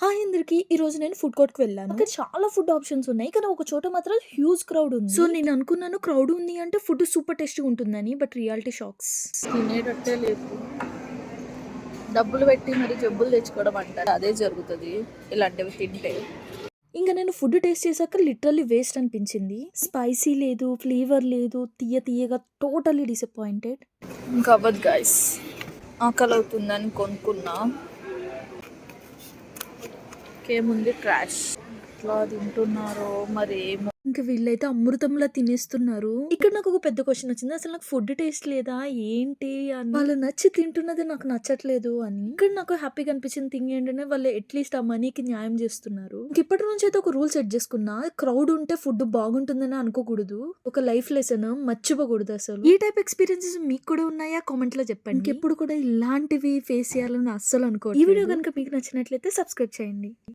Hi అందరికి. ఈ రోజు నేను ఫుడ్ కోర్ట్కి వెళ్ళాను. అక్కడ చాలా ఫుడ్ ఆప్షన్స్ ఉన్నాయి. కానీ ఒక చోట మాత్రం హ్యూజ్ క్రౌడ్ ఉంది. సో నేను అనుకున్నాను క్రౌడ్ ఉంది అంటే ఫుడ్ సూపర్ టేస్టీ ఉంటుందని బట్ రియాలిటీ షాక్స్ తినేటట్టే లేదు. డబ్బులు పెట్టి మరి జబ్బులు తెచ్చుకోవడం అంటారు. అదే జరుగుతుంది. ఇలాంటివి తింటే. ఇంకా నేను ఫుడ్ టేస్ట్ చేశాక లిటరల్లీ వేస్ట్ అనిపించింది. స్పైసీ లేదు ఫ్లేవర్ లేదు తీయ తీయగా టోటల్లీ డిసప్పాయింటెడ్ ఇంకా అవ్వదు గాయస్ ఆకలి అవుతుందని కొనుక్కున్నా. ఇంకేముంది? ట్రాష్ ఎట్లా తింటున్నారో మరి ఏమో. ఇంకా వీళ్ళైతే అమృతంలా తినేస్తున్నారు. ఇక్కడ నాకు ఒక పెద్ద క్వశ్చన్ వచ్చింది. అసలు నాకు ఫుడ్ టేస్ట్ లేదా? ఏంటి అని. వాళ్ళు నచ్చి తింటున్నది నాకు నచ్చట్లేదు అని. ఇక్కడ నాకు హ్యాపీగా అనిపించిన థింగ్ ఏంటంటే వాళ్ళు అట్లీస్ట్ ఆ మనీకి న్యాయం చేస్తున్నారు. ఇప్పటి నుంచి అయితే ఒక రూల్ సెట్ చేసుకున్నా క్రౌడ్ ఉంటే ఫుడ్ బాగుంటుందని అనుకోకూడదు. ఒక లైఫ్ లెసన్ మర్చిపోకూడదు అసలు. ఈ టైప్ ఎక్స్పీరియన్సెస్ మీకు కూడా ఉన్నాయా? కామెంట్లో చెప్పండి. ఇంకెప్పుడు కూడా ఇలాంటివి ఫేస్ చేయాలని అస్సలు అనుకో ఈ వీడియో కనుక మీకు నచ్చినట్లయితే సబ్స్క్రైబ్ చేయండి.